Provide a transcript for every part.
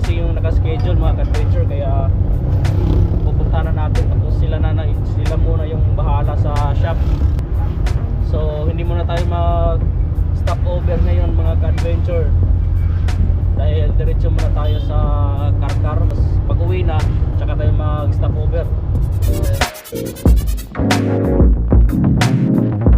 kasi yung naka-schedule mga ka-adventure kaya pupunta na natin tapos sila na, na sila muna yung bahala sa shop. So hindi muna tayo mag stop over ngayon mga ka-adventure. Dahil diretso muna tayo sa Karkar. Tapos pag uwi na, tsaka tayo mag stop over. Dito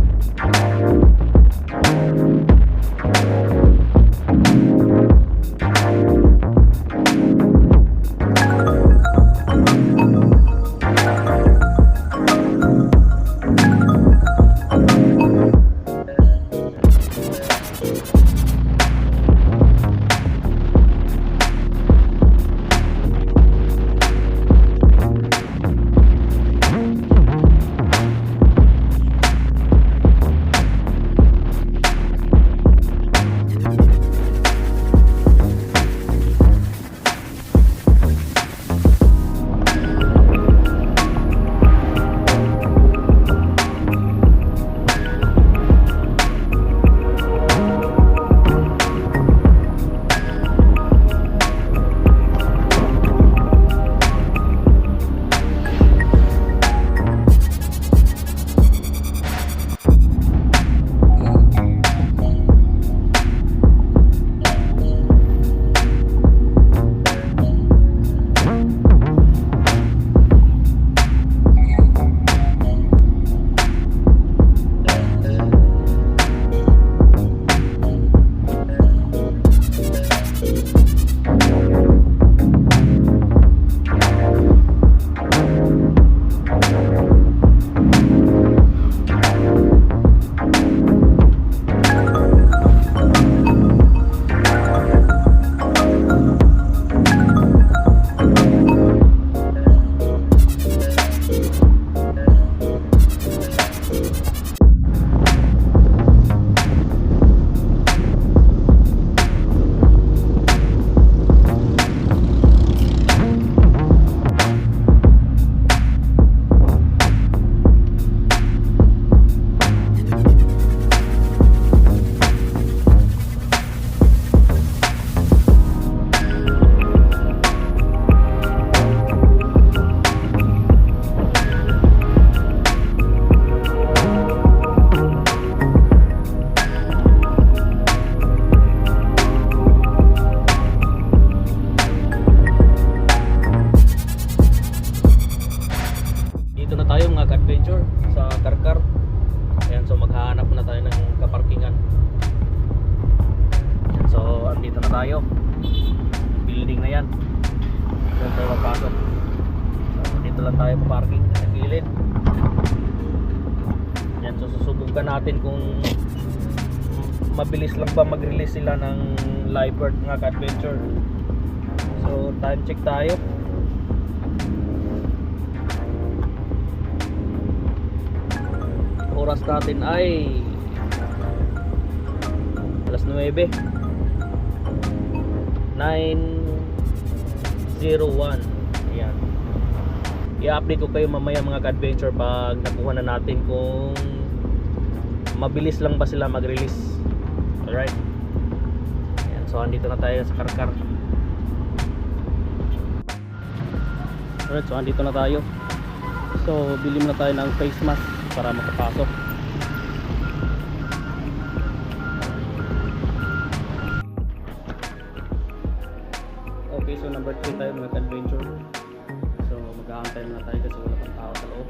tayo. Building na yan. Doon tayo papasok. So dito lang tayo paparking sa gilid. Ayan, so susubukan natin kung mabilis lang ba mag-release sila ng live bird mga ka-adventure. So time check tayo. oras natin ay alas 9 9.01 ayan. I-update ko kayo mamaya mga ka-adventure pag nakuha na natin kung mabilis lang ba sila mag-release. Alright? Ayan, so andito na tayo sa karkar. Alright so andito na tayo. So bili muna tayo ng face mask para makapasok number 3 tayo mga adventure so mag-aantay muna tayo kasi wala pang tao sa loob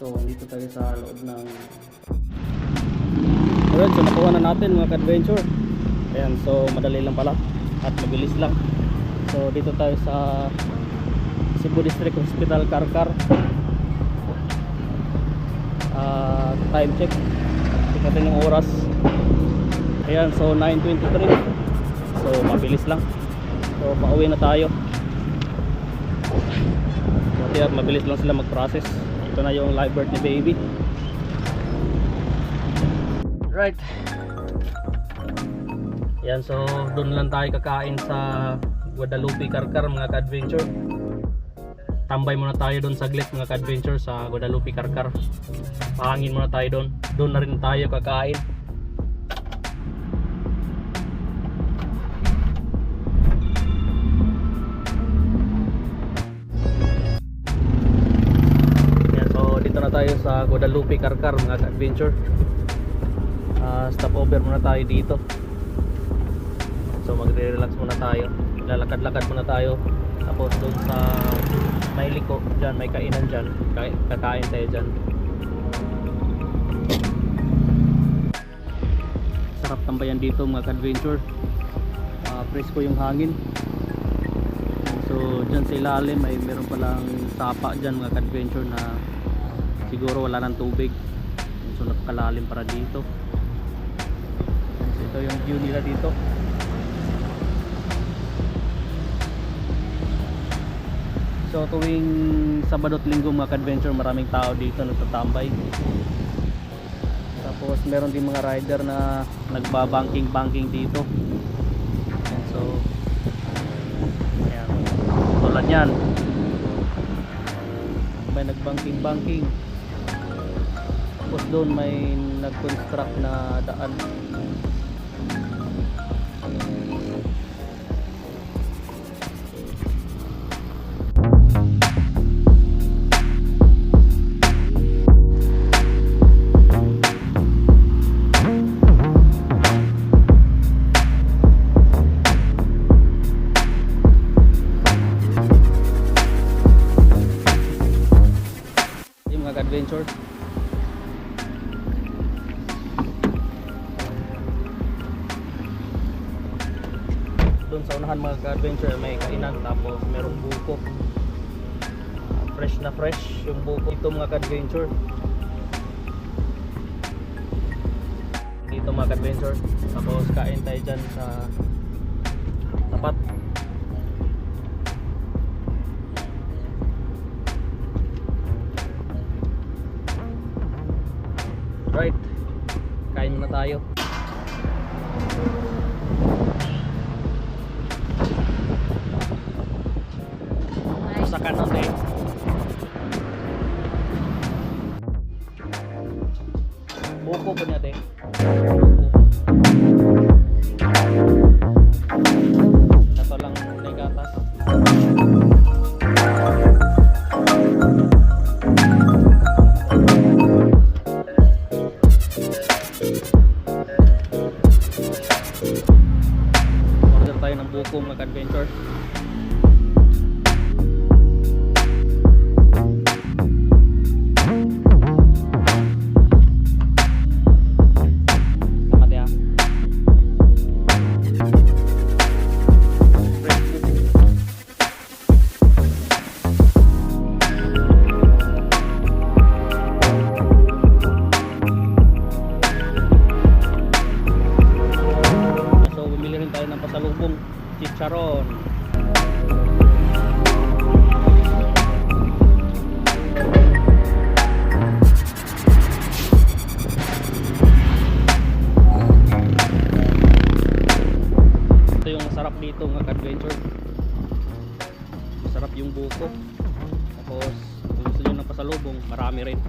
so dito tayo sa loob ng alright so nakuha na natin mga adventure ayan so madali lang pala at mabilis lang So dito tayo sa Cebu District Hospital Karkar. Ah, time check. Natin yung oras. Ayan, so 9:23. So mabilis lang. So pauwi na tayo. Kaya mabilis lang sila mag-process. Ito na yung live bird ni baby. Right. Yan, so doon lang tayo kakain sa Guadalupe Karkar mga ka-adventure. Tambay muna tayo doon saglit mga ka-adventure sa Guadalupe Karkar. Pahangin muna tayo doon. Doon na rin tayo kakain. Sa Guadalupe Karkar mga ka-adventure. Ah, stop over muna tayo dito. So magre-relax muna tayo. Lalakad-lakad muna tayo. Tapos doon sa may liko, dyan, may kainan dyan. Kaka- Kakain tayo dyan. Sarap tambayan dito mga ka-adventure. Ah, presko yung hangin. So dyan sa ilalim ay meron palang sapa dyan mga ka-adventure na siguro wala ng tubig. So napakalalim para dito. So ito yung view nila dito. So tuwing Sabado at Linggo mga ka-adventure maraming tao dito nagtatambay. Tapos meron din mga rider na nagbabanking-banking dito. Ayan, so ayan. Tulad yan. May nagbanking-banking. Doon may nag-construct na daan. Doon sa unahan mga ka-adventure may kainan tapos merong buko. Fresh na fresh yung buko. Ito mga ka-adventure. Dito mga ka-adventure. Tapos kain tayo dyan sa tapat. Right. Kain muna tayo sa kanon eh. Buko po niya de chicharon. Ito yung masarap dito mga adventure. Masarap yung buko. Tapos kung gusto nyo ng pasalubong, marami rin.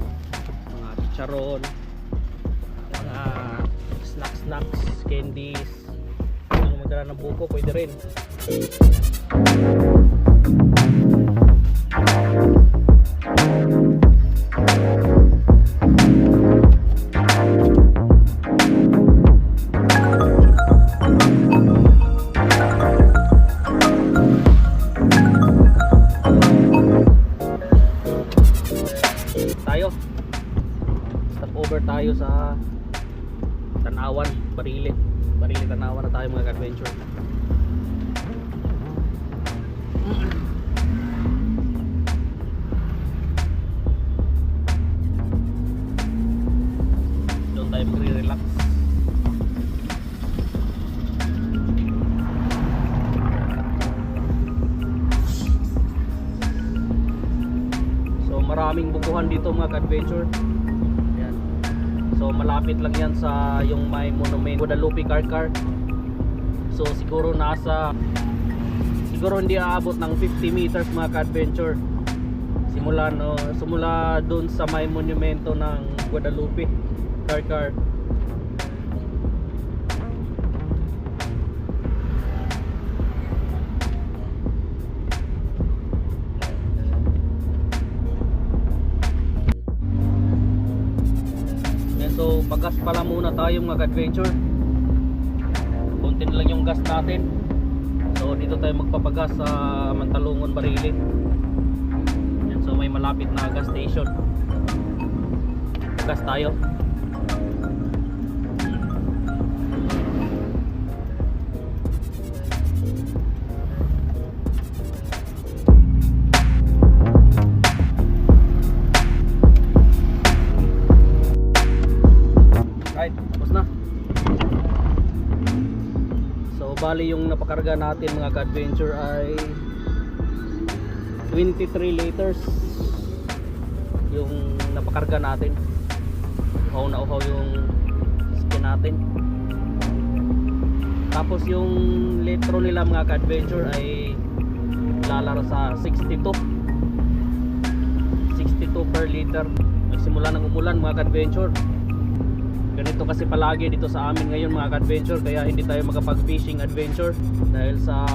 Mga chicharon, mga snacks snacks, candies. Magdala ng buko, pwede rin. tayo stop over tayo sa Tanawan, Barili Barili Tanawan na tayo mga adventure doon tayo magre-relax so maraming upuhan dito mga ka-adventure. So malapit lang yan sa yung may monument Guadalupe Car. So siguro nasa siguro hindi aabot ng 50 meters mga ka-adventure. Simula no, simula doon sa may monumento ng Guadalupe Car pagas pala muna tayo mga adventure Kunti na lang yung gas natin. So dito tayo magpapagas sa Mantalungon Barili. Yan, so may malapit na gas station. Gas tayo bali yung napakarga natin mga ka-adventure ay 23 liters yung napakarga natin. Uhaw na uhaw yung skin natin. Tapos yung litro nila mga ka-adventure ay lalaro sa 62. 62 per liter. Nagsimula ng umulan mga ka-adventure ganito kasi palagi dito sa amin ngayon mga adventure kaya hindi tayo makapag fishing adventure dahil sa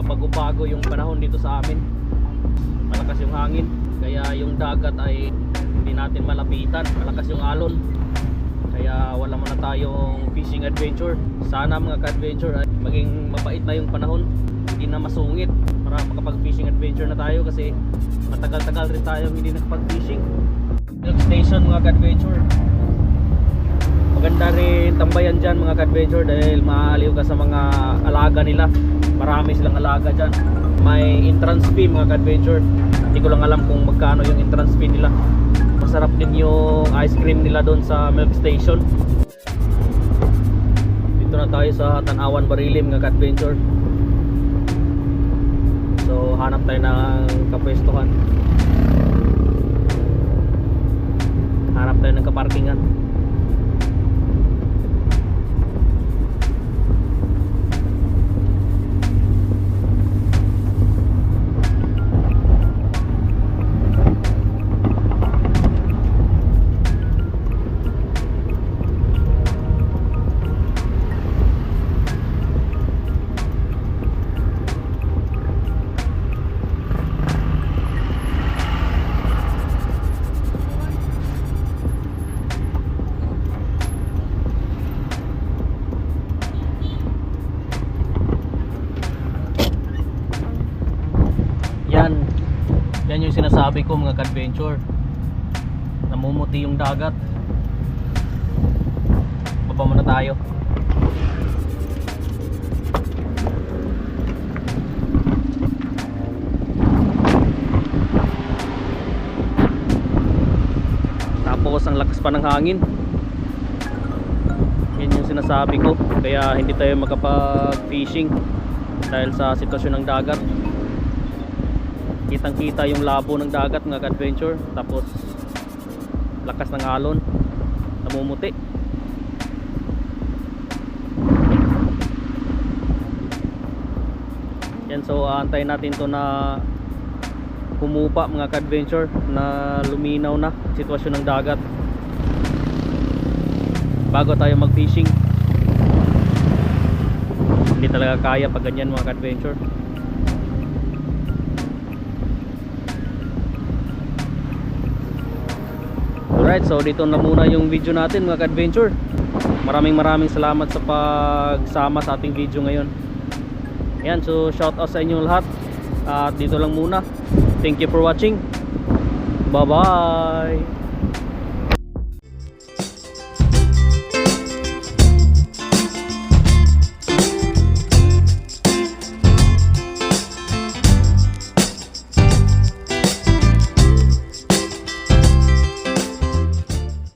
pabago-bago yung panahon dito sa amin. Malakas yung hangin kaya yung dagat ay hindi natin malapitan. Malakas yung alon kaya wala muna tayong fishing adventure. Sana mga ka-adventure ay maging mapait na yung panahon. Hindi na masungit para makapag fishing adventure na tayo kasi matagal-tagal rin tayo hindi nakapag fishing milk station mga ka-adventure maganda rin tambayan dyan mga ka-adventure dahil maaaliw ka sa mga alaga nila. Marami silang alaga dyan. May entrance fee mga ka-adventure. Hindi ko lang alam kung magkano yung entrance fee nila. Masarap din yung ice cream nila doon sa milk station. Dito na tayo sa Tanawan Barilim mga ka-adventure. So hanap tayo ng kapwestuhan. Hanap tayo ng kaparkingan Sinasabi ko mga ka-adventure. Namumuti yung dagat. Baba muna tayo. Tapos ang lakas pa ng hangin. Yan yung sinasabi ko. Kaya hindi tayo makapag-fishing dahil sa sitwasyon ng dagat kitang kita yung labo ng dagat mga adventure tapos lakas ng alon. Namumuti. Yan so aantayin natin to na humupa mga ka-adventure na luminaw na sitwasyon ng dagat. Bago tayo mag fishing hindi talaga kaya pag ganyan mga ka-adventure Alright, so dito na muna yung video natin mga ka-adventure. Maraming maraming salamat sa pagsama sa ating video ngayon. Yan, so shout out sa inyong lahat. At dito lang muna. Thank you for watching. Bye-bye.